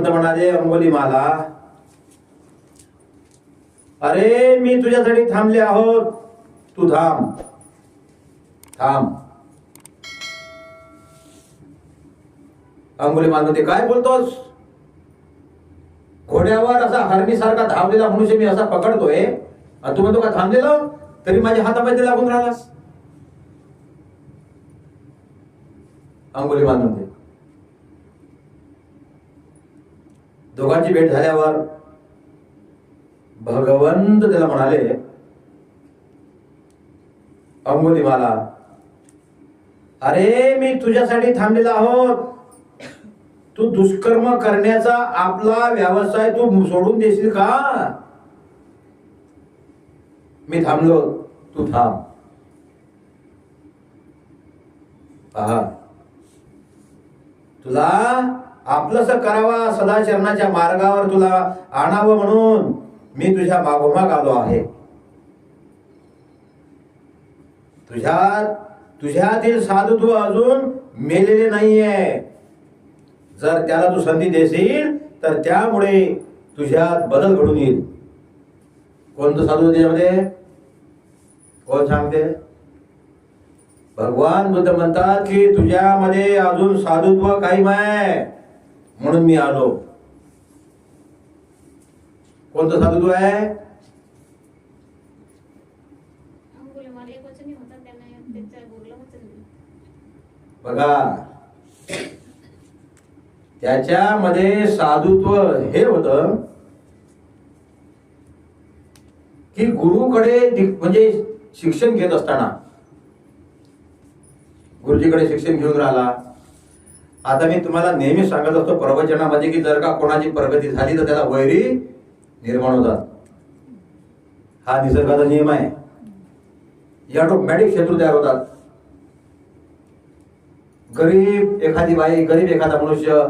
भगवंत म्हणाले अंगोली माला अरे मी तुझ्यासाठी थांबले आहोत. तू थांब थांब. अंगुली म्हणते काय बोलतोस? घोड्यावर असा हरणी-सारखा धावलेला मनुष्य मी असा पकडतोय. आणि तू म्हणतो का थांबलेलो? तरी माझ्या हातामध्ये लागून राहिलास. अंगुली म्हणते दोघांची भेट झाल्यावर भगवंत त्याला म्हणाले अंगोली मला अरे मी तुझ्यासाठी थांबलेला आहोत. तू दुष्कर्म करण्याचा आपला व्यवसाय तू सोडून देशील का? मी थांबलो तू थांब. पहा तुला आपलंस करावा सदाचरणाच्या मार्गावर तुला आणावं म्हणून मी तुझ्या मागोमाग आलो आहे. तुझ्या तुझ्यातील साधुत्व अजून मेलेले नाहीये. जर त्याला तू संधी देशील तर त्यामुळे तुझ्यात बदल घडून येईल. कोणतं साधू त्याच्यामध्ये कोण सांगते? भगवान बुद्ध म्हणतात की तुझ्यामध्ये अजून साधुत्व काही माय म्हणून मी आलो. कोणतं साधुत्व आहे? बघा. त्याच्यामध्ये साधुत्व हे होत की गुरुकडे म्हणजे शिक्षण घेत असताना गुरुजीकडे शिक्षण घेऊन राहिला. आता मी तुम्हाला नेहमी सांगत असतो प्रवचनामध्ये की जर का कोणाची प्रगती झाली तर त्याला वैरी निर्माण होतात. हा निसर्गाचा नियम आहे. या ऑटोमॅटिक शत्रू तयार होतात. गरीब एखादी बाई गरीब एखादा मनुष्य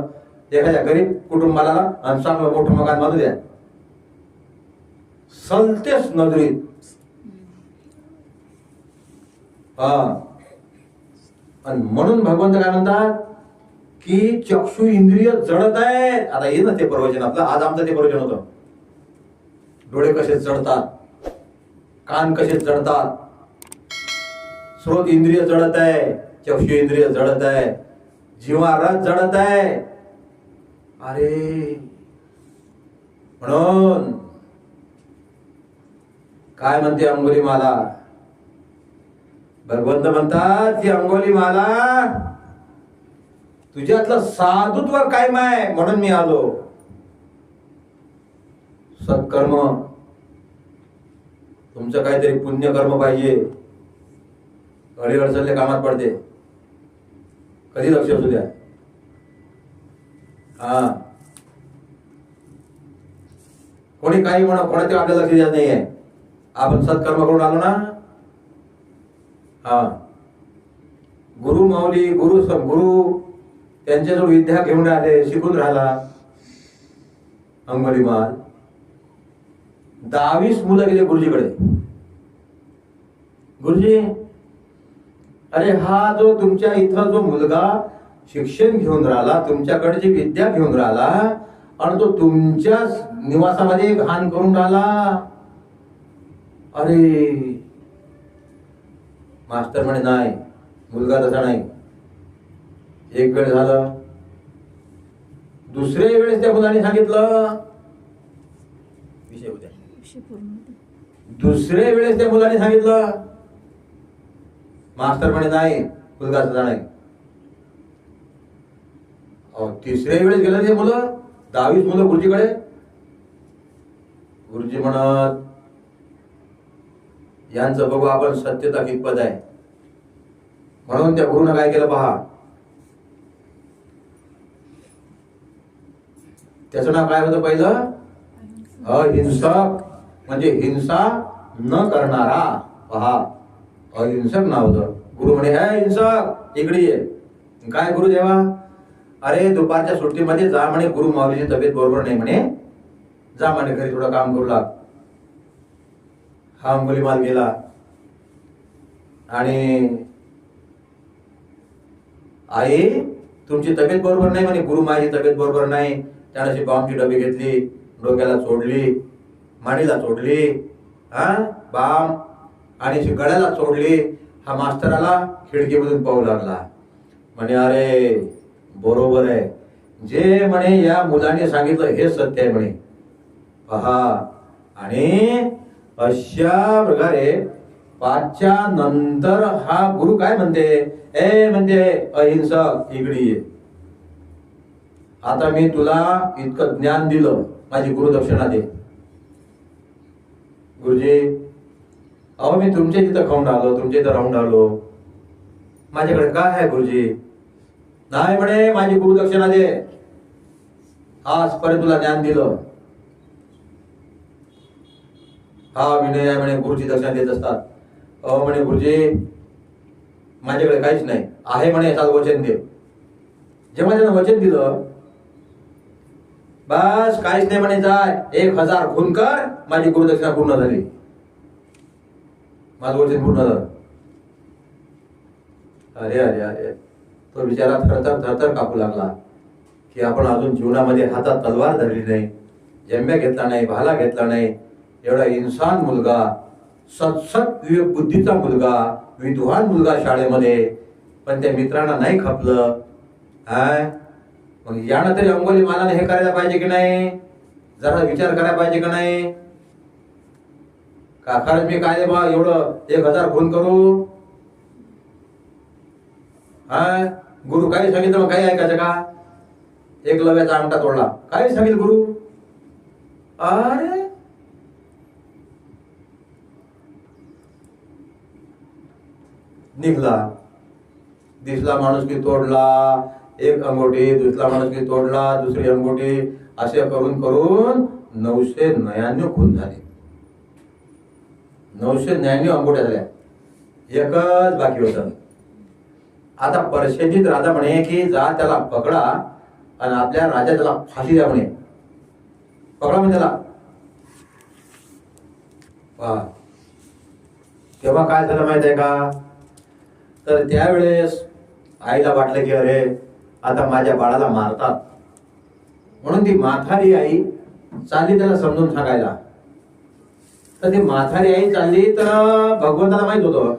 एखाद्या गरीब कुटुंबाला आणि चांगलं मोठं मकान बांधू द्या. सलतेच नजरीत. हा. आणि म्हणून भगवंत काय म्हणतात? की चक्षु इंद्रिय जडत आहे आता ये ना ते प्रवचन आपलं आज आमचं ते प्रवचन होतं. डोळे कसे जडतात कान कसे जडतात स्रोत इंद्रिय जडत आहे चक्षु इंद्रिय जडत आहे जीवा रस जडत आहे. अरे म्हणून काय म्हणते अंगोली माला? भगवंत म्हणतात की अंगोली माला तुझ्यातलं साधुत्व कायम आहे म्हणून मी आलो. सत्कर्म. तुमचं काहीतरी पुण्यकर्म पाहिजे. अडी अडचणले कामात पडते. कधी लक्ष असू द्या. हा. कोणी काही म्हणा कोणाचे आपल्याला लक्ष द्यायचं नाहीये. आपण सत्कर्म करून आलो ना. हा. गुरु माऊली गुरु गुरु त्यांच्याजवळ विद्या घेऊन राहिले शिकून राहिला अंगोली माल. दहावीस मुलं गेले गुरुजीकडे. गुरुजी अरे हा जो तुमच्या इथला जो मुलगा शिक्षण घेऊन राहिला तुमच्याकडची विद्या घेऊन राहिला आणि तो तुमच्या निवासामध्ये घाण करून राहिला. अरे मास्टर म्हणे नाही मुलगा तसा नाही. एक वेळ झालं. दुसऱ्या वेळेस त्या मुलाने सांगितलं. विषय उद्या दुसऱ्या वेळेस त्या मुलाने सांगितलं. मास्टर म्हणे नाही मुलगा नाही. अहो, तिसऱ्या वेळेस गेलं ते मुलं दहावीस मुलं गुरुजीकडे. गुरुजी म्हणत यांचं बघू आपण सत्यता कितपत आहे. म्हणून त्या गुरुनं काय केलं पहा त्याचं नाव काय होतं पहिलं? अहिंसक. म्हणजे हिंसा न करणारा. पहा. अहिंसक नाव होतं. गुरु म्हणे हे हिंसक इकडे ये. काय गुरु देवा? अरे दुपारच्या सुट्टीमध्ये जा म्हणे गुरु माऊलीची तब्येत बरोबर नाही म्हणे. जा म्हणे घरी थोडं काम करू लाग. हा अंगुलीमाल गेला. आणि आई तुमची तब्येत बरोबर नाही म्हणे गुरु माझी तब्येत बरोबर नाही. त्यानं अशी बॉम्बची डबी घेतली डोक्याला चोडली माडीला चोडली हा बाम आणि अशी गळ्याला चोडली हा मास्तराला खिडकीमधून पाहू लागला. म्हणे अरे बरोबर आहे. जे म्हणे या मुलाने सांगितलं हे सत्य आहे म्हणे. पहा आणि अशा प्रकारे पाचच्या नंतर हा गुरु काय म्हणते? ए म्हणते अहिंसक इकडे ये. आता मी तुला इतकं ज्ञान दिलं माझी गुरुदक्षिणा दे. गुरुजी अहो मी तुमच्या इथं खाऊन आलो तुमच्या इथं राहून आलो माझ्याकडे काय आहे गुरुजी? नाही म्हणे माझी गुरुदक्षिणा दे. आजपर्यंत तुला ज्ञान दिलं. हा विनय म्हणे गुरुजी दक्षिणा देत असतात. अहो म्हणे गुरुजी माझ्याकडे काहीच नाही. आहे म्हणे याचं वचन दे. जेव्हा त्यानं वचन दिलं बस काहीच नाही म्हणे जाय एक हजार खून कर माझी गुरुदक्षिणा पूर्ण झाली. माझं गुरुदक्षिणा पूर्ण झालं. अरे अरे अरे. तो बिचारा थरथर थरथर कापू लागला. की आपण अजून जीवनामध्ये हातात तलवार धरली नाही जम्या घेतला नाही भाला घेतला नाही. एवढा इन्सान मुलगा सतसत विवेक बुद्धीचा मुलगा विद्वान मुलगा शाळेमध्ये. पण त्या मित्रांना नाही खपलं. हाय मग यानं तरी अंगोली मालाने हे करायला पाहिजे की नाही? जरा विचार करायला पाहिजे की नाही? का खरंच मी काय बा एवढं एक हजार खून करू? हा? गुरु काही सांगितलं मग काही ऐकायचं का? एक लव्याचा आमटा तोडला. काय सांगितलं गुरु? अरे! निघला. दिसला माणूस की तोडला. एक अंगोटी दुसरा माणूस की तोडला दुसरी अंगोटी असे करून करून नऊशे नव्याण्णव खून झाले. नऊशे नव्याण्णव अंगोट्या झाल्या. एकच बाकी होत. आता परशेजीत राजा म्हणे की जा त्याला पकडा आणि आपल्या राजा त्याला फाशी द्या म्हणे. पकडा म्हणे त्याला. पहा. तेव्हा काय झालं माहीत आहे का? तर त्यावेळेस आईला वाटलं की अरे आता माझ्या बाळाला मारतात. म्हणून ती माथारी आई चालली त्याला समजून सांगायला. तर ती माथारी आई चालली तर भगवंताला माहीत होतं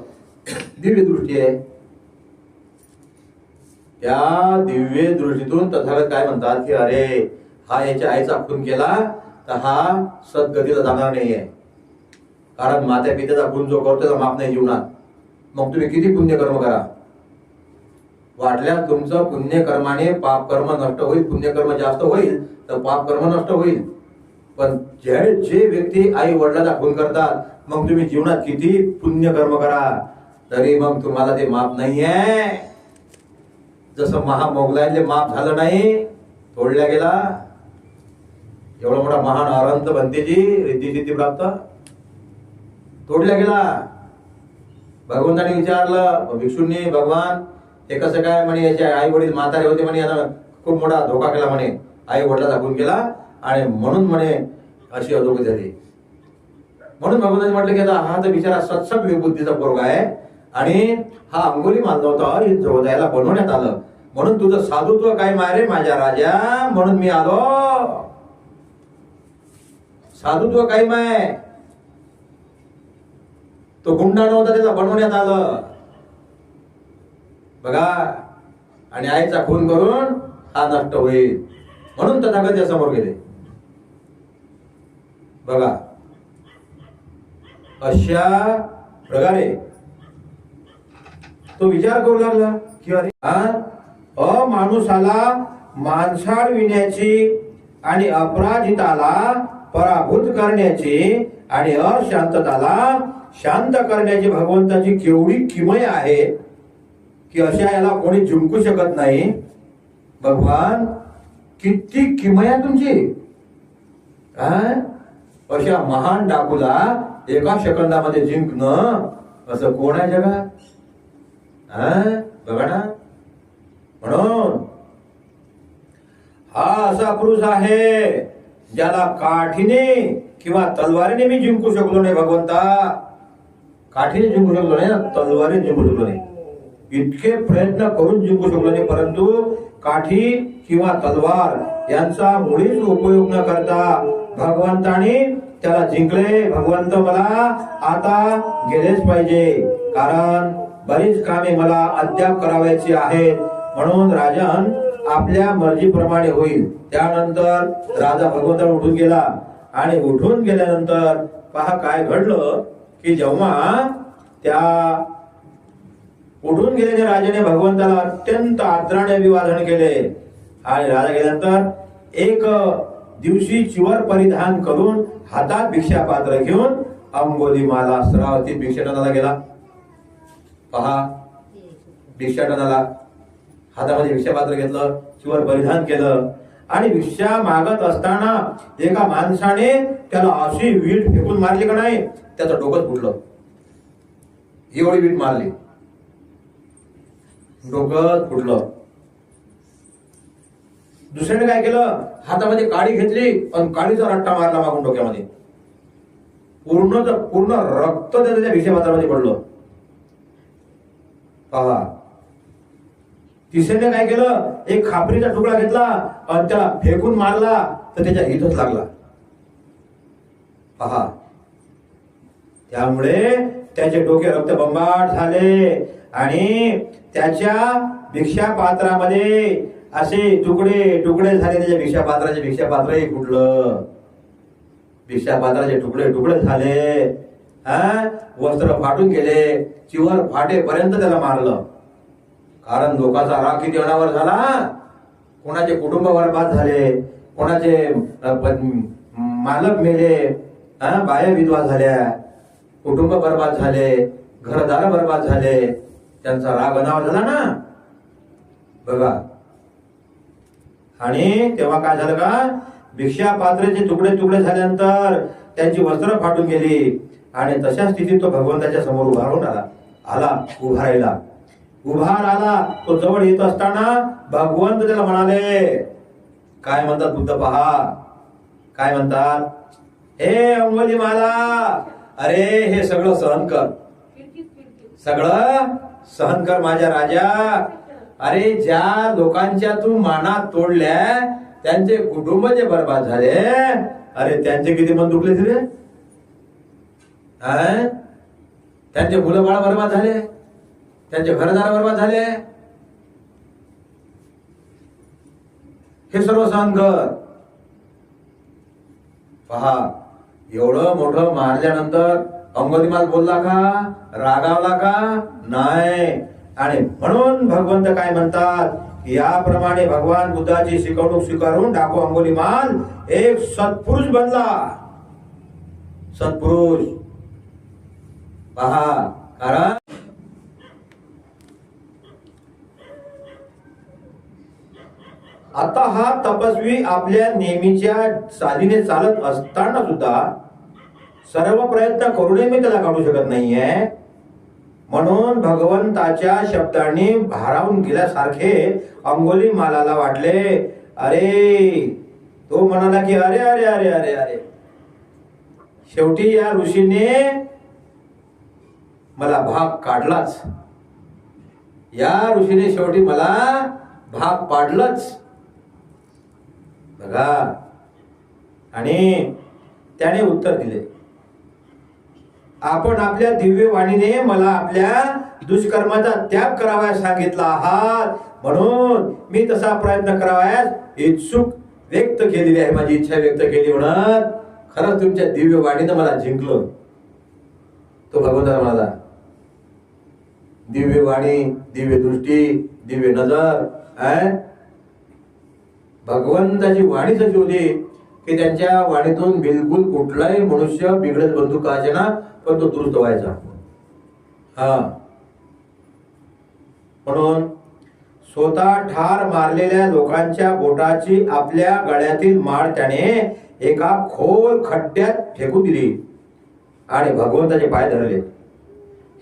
दिव्य दृष्टी आहे. त्या दिव्य दृष्टीतून तथागत काय म्हणतात की अरे हा याच्या आईचा खून केला तर हा सद्गतीला जाणार नाहीये. कारण मात्या पित्याचा खून जो करतो त्याचा माप नाही जीवनात. मग तुम्ही किती पुण्यकर्म करा? वाटल्यास तुमचं पुण्यकर्माने पाप कर्म नष्ट होईल. पुण्यकर्म जास्त होईल तर पाप कर्म नष्ट होईल. पण जे जे व्यक्ती आई वडिलाचा खून करतात मग तुम्ही जीवनात किती पुण्यकर्म करा तरी मग तुम्हाला ते माप नाहीये. जसं महामोगलायले माप झालं नाही तोडल्या गेला. एवढा मोठा महान अरंत बनतेजी रिद्धी सिद्धी प्राप्त. तोडल्या गेला. भगवंताने विचारलं मग भिक्षूंनी भगवान ते कसं काय म्हणे याचे आई वडील म्हातारे होते म्हणे यानं खूप मोठा धोका केला म्हणे आई वडिलाचा दाखवून केला आणि म्हणून म्हणे अशी अधोगती झाली. म्हणून भगवंताने म्हटलं की आता हा तर बिचारा सत्सक विबुद्धीचा पोरगा आहे आणि हा अंगोली मानला होता हे जोदायला बनवण्यात आलं. म्हणून तुझं साधुत्व काय मारे माझ्या राजा म्हणून मी आलो. साधुत्व काय माय तो गुंडा नव्हता त्याचा बनवण्यात आलं. बघा. आणि आईचा खून करून हा नष्ट होईल. म्हणून तथागत या समोर गेले. बघा. अशा प्रकारे तो विचार करू लागला की अरे हा, अमाणुसाला आणि अपराजिताला पराभूत करण्याची आणि अशांतताला शांत करण्याची भगवंताची केवढी किमय आहे. की अशा याला कोणी जिंकू शकत नाही. भगवान किती किमया तुमची? अशा महान डाकूला एका सेकंदामध्ये जिंकणं असं कोण आहे जगात? बघा ना. म्हणून हा असा पुरुष आहे ज्याला काठीने किंवा तलवारीने मी जिंकू शकलो नाही भगवंता. काठीने जिंकू शकलो नाही ना तलवारीने जिंकू शकलो नाही. इतके प्रयत्न करून जिंकू शकलो नाही परंतु काठी किंवा तलवार यांचा मुळीच उपयोग न करता भगवंताने त्याला जिंकले. भगवंत मला आता गेलेच पाहिजे कारण बरीच कामे मला अद्याप करावायची आहेत. म्हणून राजन आपल्या मर्जीप्रमाणे होईल. त्यानंतर राजा भगवंत उठून गेला आणि उठून गेल्यानंतर पहा काय घडलं की जेव्हा त्या उठून गेलेल्या राजाने भगवंताला अत्यंत आदराने अभिवादन केले. आणि राजा गेल्यानंतर एक दिवशी चिवर परिधान करून हातात भिक्षा पात्र घेऊन अंगोली माला श्रावती भिक्षाटनाला गेला. पहा भिक्षाटनाला हातामध्ये भिक्षा पात्र घेतलं चिवर परिधान केलं आणि भिक्षा मागत असताना एका माणसाने त्याला अशी वीट फेकून मारली का नाही? त्याचं डोकं फुटलं. एवढी वीट मारली. डोकं फुटलं. दुसऱ्याने काय केलं? हातामध्ये काळी घेतली आणि काळीचा रट्टा मारला मागून डोक्यामध्ये. पूर्ण पूर्ण रक्त त्याच्या त्या भिक्षापात्रामध्ये पडलं. पहा. तिसऱ्याने काय केलं? एक खापरीचा तुकडा घेतला आणि त्याला फेकून मारला तर त्याच्या हितच लागला. पहा. त्यामुळे त्याचे डोके रक्त बंबाट झाले. आणि त्याच्या भिक्षा पात्रामध्ये असे तुकडे तुकडे झाले त्याच्या भिक्षा पात्राचे भिक्षा पात्रही फुटलं भिक्षा पात्राचे तुकडे तुकडे झाले. हा? वस्त्र फाटून गेले. चिवर फाटेपर्यंत त्याला मारलं. कारण लोकांचा राग किती अनावर झाला? कोणाचे कुटुंब बरबाद झाले. कोणाचे मालक मेले. हा? बाया विधवा झाल्या. कुटुंब बरबाद झाले. घरदार बरबाद झाले. त्यांचा राग अनावर झाला ना? बघा. आणि तेव्हा काय झालं का? भिक्षा पात्रेचे तुकडे तुकडे झाल्यानंतर त्यांची वस्त्र फाटून गेली. आणि तशा स्थितीत तो भगवंताच्या समोर उभा राहून आला. आला उभा राहिला. उभा राहिला तो जवळ येत असताना भगवंत त्याला म्हणाले काय म्हणतात बुद्ध पहा? काय म्हणतात? हे अंगोली माला अरे हे सगळं सहन कर. सगळं सहन कर माझ्या राजा. अरे ज्या लोकांच्या तू माना तोडल्या त्यांचे कुटुंब जे बर्बाद झाले अरे त्यांचे किती मन दुखले तिथे? त्यांचे मुलं बाळ बर्बाद झाले त्यांचे घरदार बर्बाद झाले. हे सर्व सहन कर. पहा एवढं मोठं मारल्यानंतर अंगोलीमाल बोलला का? रागावला का? नाही. आणि म्हणून भगवंत काय म्हणतात? याप्रमाणे भगवान बुद्धाची शिकवणूक स्वीकारून डाकू अंगोलीमाल एक सत्पुरुष बनला. सत्पुरुष. पहा कारण आता हा तपस्वी आपल्या नेहमीच्या चालीने चालत असताना सुद्धा सर्व प्रयत्न करूनही मी त्याला काढू शकत नाहीये. म्हणून भगवंताच्या शब्दांनी भारावून गेल्यासारखे अंगोली मालाला वाटले. अरे तो म्हणाला की अरे अरे अरे अरे अरे. शेवटी या ऋषीने मला भाग काढलाच. या ऋषीने शेवटी मला भाग पाडलंच. बघा. आणि त्याने उत्तर दिले. आपण आपल्या दिव्य वाणीने मला आपल्या दुष्कर्माचा त्याग करावयास सांगितला आहात. म्हणून मी तसा प्रयत्न करावयास इच्छुक व्यक्त केलेली आहे. माझी इच्छा व्यक्त केली म्हणत खरंच तुमच्या दिव्य वाणीनं मला जिंकलं. तो भगवंता म्हणाला दिव्य वाणी दिव्य दृष्टी दिव्य नजर अं? भगवंताची वाणी तशी होती की त्यांच्या वाणीतून बिलकुल कुठलाही मनुष्य बिघडत बंधू काचे ना पण तो दुरुस्त व्हायचा. हा. म्हणून स्वतः ठार मारलेल्या लोकांच्या बोटाची आपल्या गळ्यातील माळ त्याने एका खोल खड्ड्यात फेकून दिली. आणि भगवंताचे पाय धरले.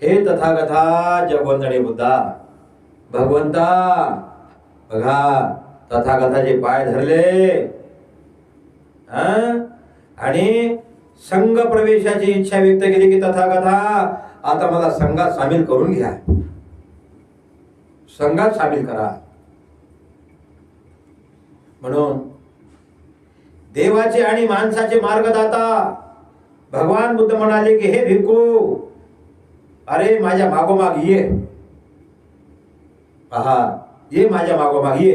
हे तथागथा जगवंतने बुद्धा. भगवंता बघा तथागताचे पाय धरले. आणि संघ प्रवेशाची इच्छा व्यक्त केली की तथागता आता मला संघात सामील करून घ्या. संघात सामील करा. म्हणून देवाचे आणि माणसाचे मार्गदाता भगवान बुद्ध म्हणाले की हे भिक्खू अरे माझ्या मागोमाग ये. पहा ये माझ्या मागोमाग ये.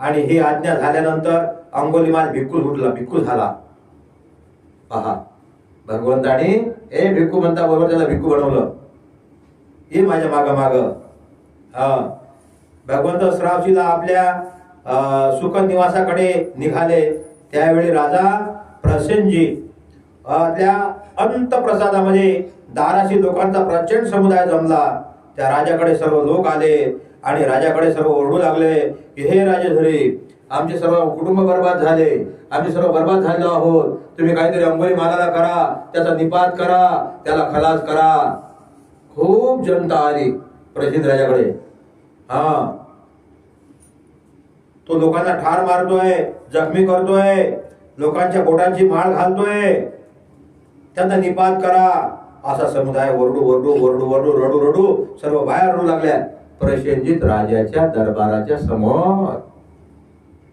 आणि ही आज्ञा झाल्यानंतर अंगोलीमाल भिक्खू उठला भिक्खू झाला. पहा भगवंताने ए भिक्खू म्हणता बरोबर त्याला भिक्खू बनवलं. ये माझ्या माग माग. भगवंत श्रावशीला आपल्या अं, सुख निवासाकडे निघाले. त्यावेळी राजा प्रसेनजी त्या अंत प्रसादामध्ये दाराशी लोकांचा प्रचंड समुदाय जमला. त्या राजाकडे सर्व लोक आले. आणि राजाकडे सर्व ओरडू लागले की हे राजेधरी आमचे सर्व कुटुंब बर्बाद झाले. आम्ही सर्व बर्बाद झालेलो आहोत. तुम्ही काहीतरी अंबोली मालाला करा त्याचा निपात करा त्याला खलास करा. खूप जनता आली प्रसिद्ध राजाकडे. हा. तो लोकांना ठार मारतोय जखमी करतोय लोकांच्या बोटांची माळ घालतोय. त्यांना निपात करा. असा समुदाय ओरडू ओरडू ओरडू ओरडू रडू रडू सर्व बाहेर रडू लागल्या. प्रसेनजित राजाच्या दरबाराच्या समोर.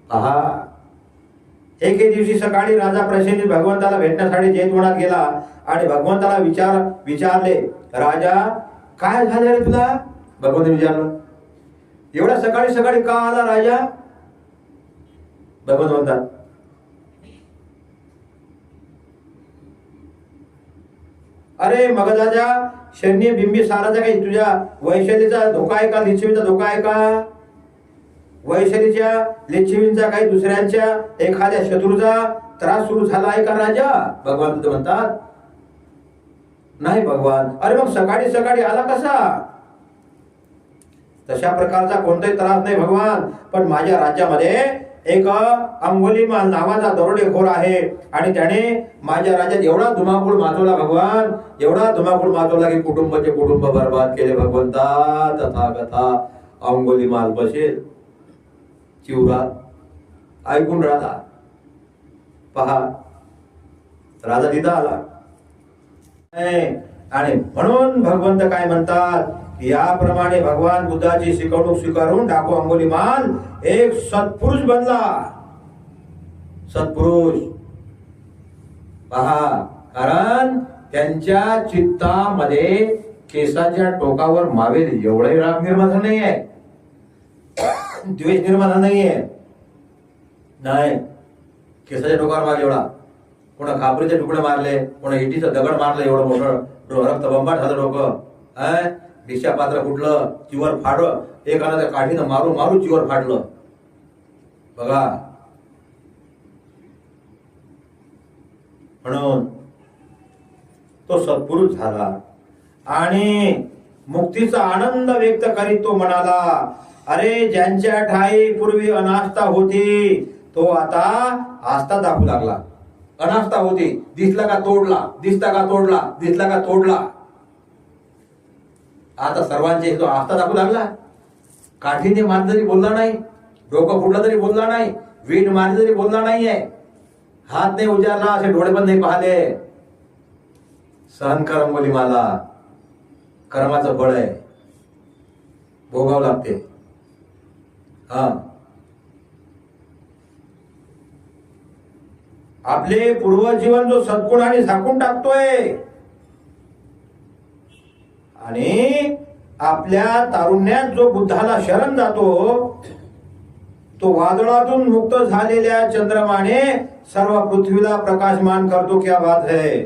पहा. एके दिवशी सकाळी राजा प्रसेनजित भगवंताला भेटण्यासाठी जैतवनात गेला आणि भगवंताला विचार विचारले राजा काय झाले रे तुला? भगवंत विचारलं एवढ्या सकाळी सकाळी का आला राजा? भगवंत म्हणतात अरे मगजाच्या शनी बिंबी साराचा काही तुझ्या वैशालीचा धोका आहे का? लिच्छवीचा धोका आहे का? वैशालीच्या लिच्छवींचा काही दुसऱ्यांच्या एखाद्या शत्रूचा त्रास सुरू झाला आहे का राजा? भगवान तिथे म्हणतात नाही भगवान. अरे मग सकाळी सकाळी आला कसा? तशा प्रकारचा कोणताही त्रास नाही भगवान पण माझ्या राज्यामध्ये एक अंगोलीमाल नावाचा दरोडेखोर आहे. आणि त्याने माझ्या राज्यात एवढा धुमाकूळ माजवला भगवान एवढा धुमाकूळ माजवला की कुटुंबाचे कुटुंब बर्बाद केले भगवंता. तथा कथा अंगोलीमाल बसेल चिवरात ऐकून राहता पहा. राजा तिथं आला. आणि म्हणून भगवंत काय म्हणतात? याप्रमाणे भगवान बुद्धाची शिकवणूक स्वीकारून डाकू मान एक सत्पुरुष बनला. सत्पुरुष. पहा कारण त्यांच्या चित्तामध्ये केसाच्या टोकावर मावेल एवढे राग निर्माण झाला नाहीये. द्वेष निर्माण झाला नाहीये. नाही. केसाच्या टोकावर मारले एवढा. कोणा खापरीचे तुकडे मारले कोणा इटीचं दगड मारलं एवढं मोठं रक्त बंबाट झालं डोकं. अय पात्र फुटलं चिवर फाडलं एकानं त्या काठीनं मारू मारू चिवर फाडलं. बघा. म्हणून तो सत्पुरुष झाला आणि मुक्तीचा आनंद व्यक्त करीत तो म्हणाला अरे ज्यांच्या ठाई पूर्वी अनास्था होती तो आता आस्था दाखवू लागला. अनास्था होती. दिसला का तोडला? दिसला का तोडला? दिसला का तोडला? आता सर्वांचे तो आस्था दाखवू लागला. काठीने मार जरी बोलला नाही डोकं फुटलं तरी बोलला नाही वीट मारली तरी बोलला नाहीये. हात नाही उजारला असे डोळे पण नाही पाहिले सहन करम बोली मला. कर्माचं बळ आहे. भोगावं लागते. हा. आपले पूर्वजीवन जो सद्गुणाने झाकून टाकतोय आणि आपल्या तारुण्यात जो बुद्धाला शरण जातो तो वादळातून मुक्त झालेल्या चंद्रमाने सर्व पृथ्वीला प्रकाशमान करतो क्या बात है.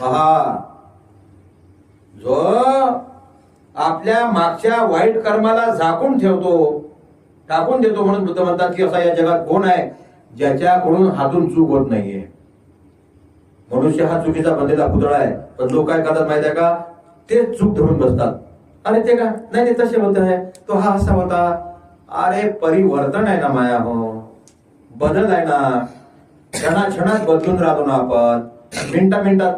पहा. जो आपल्या मागच्या वाईट कर्माला झाकून ठेवतो टाकून देतो म्हणून बुद्ध म्हणतात की असा या जगात कोण आहे ज्याच्याकडून हातून चूक होत नाहीये. मनुष्य हा चुकीचा बनलेला पुतळा आहे. पण लोक काय करतात माहिती आहे का? ते चूक धरून बसतात. अरे ते का नाही ते तसे होत आहे. तो हा असा होता. अरे परिवर्तन आहे ना माया हो. बदल आहे ना. क्षणा क्षणात बदलून राहतो ना आपण. मिनिटा मिनिटात.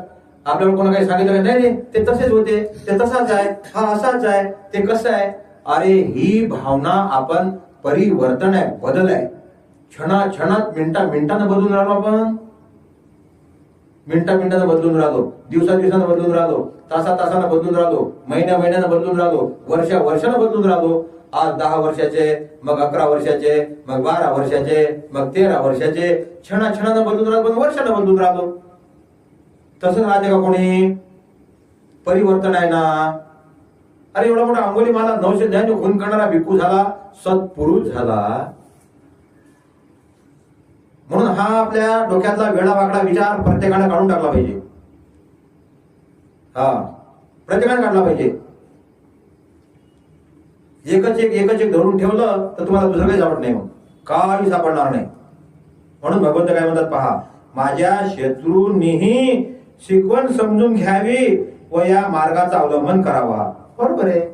आपल्याला कोणा काही सांगितलं का? नाही नाही. ते तसेच होते. ते तसाच आहे. हा असाच आहे. ते कसं आहे? अरे ही भावना आपण परिवर्तन आहे. बदल आहे. क्षणा क्षणात मिनिटा मिनिटानं बदलून राहतो आपण. मिनिटा मिनिटानं बदलून राहतो. दिवसा दिवसानं बदलून राहतो. तासा तासानं बदलून राहतो. महिन्या महिन्यानं बदलून राहतो. वर्षा वर्षानं बदलून राहतो. आज दहा वर्षाचे मग अकरा वर्षाचे मग बारा वर्षाचे मग तेरा वर्षाचे. क्षणा क्षणानं बदलून राहतो पण वर्षानं बदलून राहतो. तसंच राहते का कोणी? परिवर्तन आहे ना. अरे एवढा मोठा अंगोली मला नऊशे ज्ञान खून करणारा भिकू झाला सत्पुरुष झाला. म्हणून हा आपल्या डोक्यातला वेळा वागडा विचार प्रत्येकाने काढून टाकला पाहिजे. हा प्रत्येकाने काढला पाहिजे. एकच एक एकच एक धरून ठेवलं तर तुम्हाला दुसरं काही सापडत नाही मग. काही सापडणार नाही. म्हणून भगवंत काय म्हणतात पहा माझ्या शत्रूंनीही शिकवण समजून घ्यावी व या मार्गाचा अवलंबन करावा. बरोबर आहे.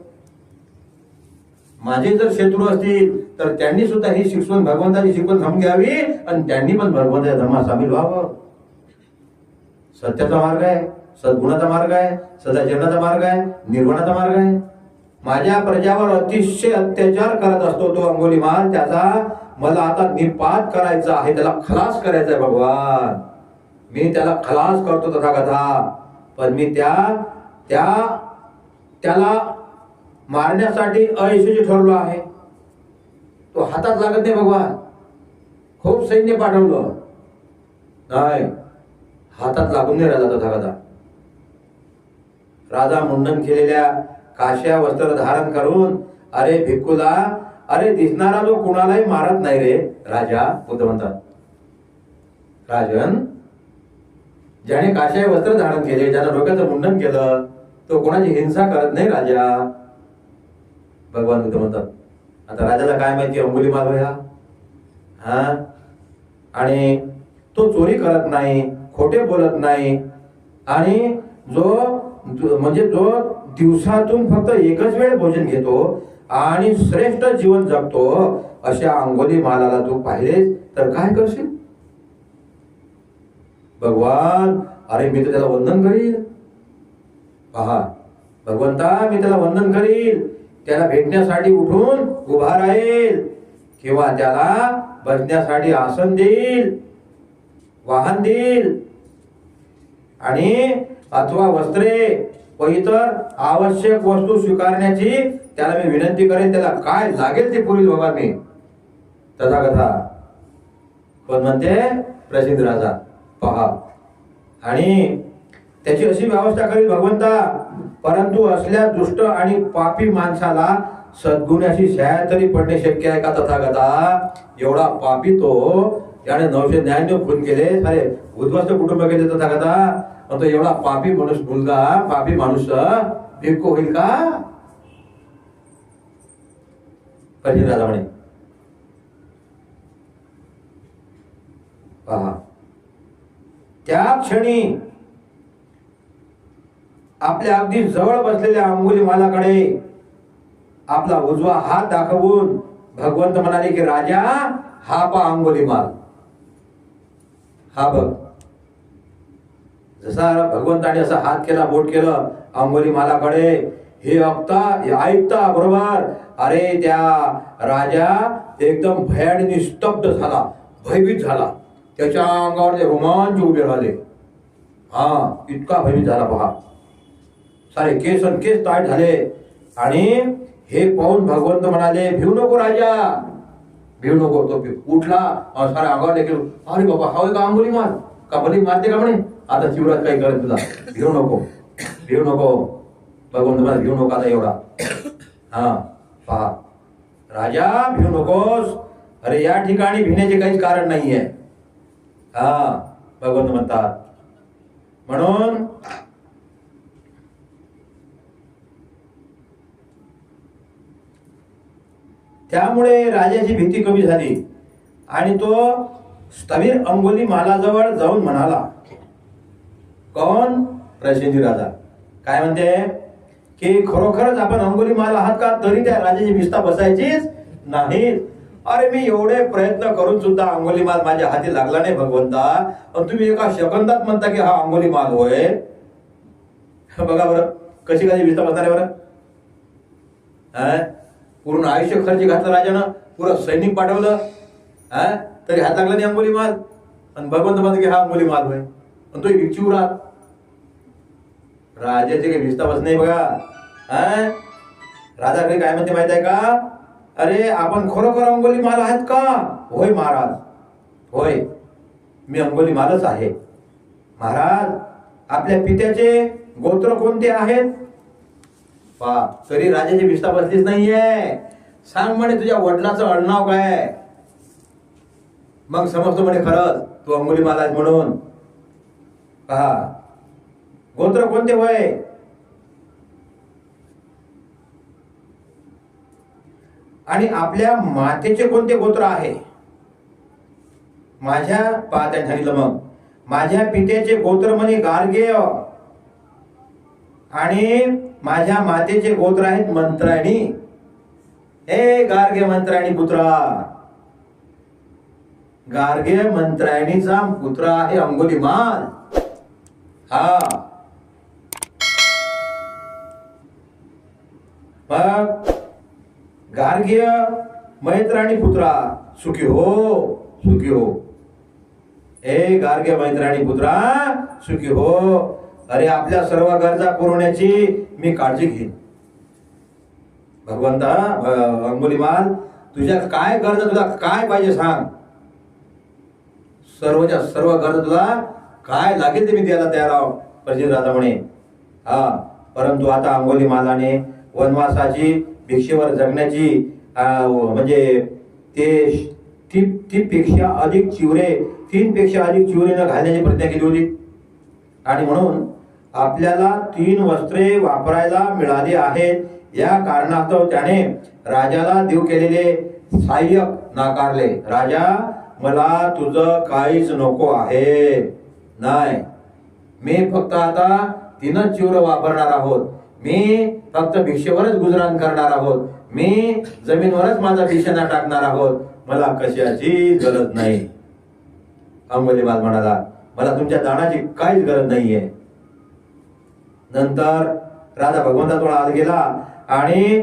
माझे जर शत्रू असतील तर त्यांनी सुद्धा ही शिकवण भगवंताची शिकवण थांब घ्यावी आणि त्यांनी पण भगवंताच्या धर्मात सामील व्हावं. सत्याचा मार्ग आहे सद्गुणाचा मार्ग आहे सदाचरणाचा मार्ग आहे निर्गुणाचा मार्ग आहे. माझ्या प्रजावर अतिशय अत्याचार करत असतो तो अंगोली माल. त्याचा मला आता निपात करायचा आहे त्याला खलास करायचा आहे भगवान. मी त्याला खलास करतो तथागता पण मी त्या त्या त्याला मारण्यासाठी अयशस्वी ठरलो आहे. तो हातात लागत नाही भगवान. खूप सैन्य पाठवलं. नाही हातात लागून नाही राजा कदा राजा मुंडन केलेल्या काश्या वस्त्र धारण करून अरे भिक्खूला अरे दिसणारा जो कुणालाही मारत नाही रे राजा बुद्ध म्हणतात. राजन ज्याने काश्या वस्त्र धारण केले ज्यानं डोक्याचं मुंडन केलं तो कोणाची हिंसा करत नाही राजा. भगवान बुद्ध म्हणतात आता राजाला काय माहिती अंगुली माल ह्या हा? आणि तो चोरी करत नाही खोटे बोलत नाही आणि जो जो- म्हणजे जो दिवसातून फक्त एकच वेळ भोजन घेतो आणि श्रेष्ठ जीवन जगतो अशा अंगोली मालाला तू पाहिलेस तर काय करशील? भगवान अरे मी तर त्याला वंदन करील. पहा भगवंता मी त्याला वंदन करील. त्याला भेटण्यासाठी उठून उभा राहील किंवा त्याला बसण्यासाठी आसन देईल वाहन देईल. आणि अथवा वस्त्रे व इतर आवश्यक वस्तू स्वीकारण्याची त्याला मी विनंती करेन त्याला काय लागेल ते पुरील बाबा मी. तथाकथा. पण म्हणते प्रसिद्ध राजा पहा. आणि त्याची अशी व्यवस्था करेल भगवंता परंतु असल्या दुष्ट आणि पापी माणसाला सद्गुणाशी शहाय तरी पडणे शक्य आहे का तथागता? एवढा पापी तो त्याने नऊशे न्यायाने खून केले सारे उद्ध्वस्त कुटुंब केले तथागता. पण तो एवढा पापी माणूस मुलगा पापी माणूस भिक्को होईल का? पहिली राजा म्हणे. पहा. त्या क्षणी आपल्या अगदी जवळ बसलेल्या अंगुली मालाकडे आपला उजवा हात दाखवून भगवंत म्हणाले की राजा हा पा अंगुली माल. हा बघ. जसा भगवंताने असा हात केला बोट केलं अंगोली मालाकडे हे ऐकता ऐकता बरोबर. अरे त्या राजा एकदम भयाने निस्तब्ध झाला भयभीत झाला. त्याच्या अंगावर ते रोमांच उभे राहिले. हा इतका भयभीत झाला पहा. सारे केस आणि केस ताट झाले. आणि हे पाहून भगवंत म्हणाले भिवू नको राजा. भिवू नको तो उठला. अं, अंगावर देखील. अरे बाबा हा का अंगुली मार का बली मारते का म्हणे? आता शिवराज काही करत तुला. भिवू नको. भिवू नको. भगवंत म्हणा भिवू नको आता एवढा. हा पहा. राजा भिवू नकोस. अरे या ठिकाणी भिण्याचे काहीच कारण नाहीये. हा भगवंत म्हणतात. म्हणून त्यामुळे राजाची भीती कमी झाली. आणि तो स्थवीर अंगोली मालाजवळ जाऊन म्हणाला कोण प्रसिद्धी राजा? काय म्हणते? की खरोखरच आपण अंगोली माल आहात का? तरी त्या राजाची विस्ता बसायचीच नाही. अरे मी एवढे प्रयत्न करून सुद्धा अंगोली माल माझ्या हाती लागला नाही भगवंता. पण तुम्ही एका शकंदात म्हणता की हा अंगोली माल होय. बघा बरं कशी कशी विस्ता बसणार आहे बरं? पूर्ण आयुष्य खर्च घातलं राजानं पुरं सैनिक पाठवलं हा? तरी हात लागला नाही अंबोली माल आणि भगवंत म्हणतो की हा अंबोली माल होय. पण तो भिक्षू राहत राजाचे काही विस्ता बस नाही बघा. हा? राजा काही काय म्हणते माहीत आहे का? अरे आपण खरोखर अंबोली माल आहेत का? होय महाराज. होय. मी अंबोली मालच आहे. महाराज आपल्या पित्याचे गोत्र कोणते आहेत? पा तरी राजाची विस्ता बसलीच नाहीये. सांग म्हणे तुझ्या वडिलाचं अडनाव काय? मग समजतो म्हणे खरंच तू अंगुली महाराज म्हणून. पहा गोत्र कोणते वय आणि आपल्या मातेचे कोणते गोत्र आहे? माझ्या पाहत्या सांगितलं मग. माझ्या पित्याचे गोत्र म्हणे गार्गेय. आणि माझ्या मातेचे गोत्र आहेत मंत्राणी. हे गार्गे मंत्राणी पुत्रा. गार्गे मंत्रायणीचा पुत्र आहे अंगुलीमाल हा. मग गार्गीय मैत्राणी पुत्रा. सुखी हो सुखी हो. ए गार्ग्य मैत्राणी पुत्रा सुखी हो. अरे आपल्या सर्व गरजा पुरवण्याची मी काळजी घेईन. भगवंता अंगोली अंगुलीमाल तुझ्या काय गरज तुला काय पाहिजे सांग. सर्वच्या सर्व गरज तुला काय लागेल ते मी द्यायला तयार आहो प्रजित राजा म्हणे. हा परंतु आता अंगोली मालाने वनवासाची भिक्षेवर जगण्याची म्हणजे ते ती पेक्षा अधिक चिवरे तीन पेक्षा अधिक चिवरे न घालण्याची प्रतिज्ञा केली होती. आणि म्हणून आपल्याला तीन वस्त्रे वापरायला मिळाली आहेत. या कारणास्तव त्याने राजाला देव केलेले सहाय्य नाकारले. राजा मला तुझं काहीच नको आहे. नाही. मी फक्त आता तीनच चिवर वापरणार आहोत. मी फक्त भिक्षेवरच गुजराण करणार आहोत. मी जमीनवरच माझा बिछाना टाकणार आहोत. मला कशाची गरज नाही. अंबोलीबाद म्हणाला मला तुमच्या दानाची काहीच गरज नाहीये. नंतर राजा भगवंताजवळ आत गेला आणि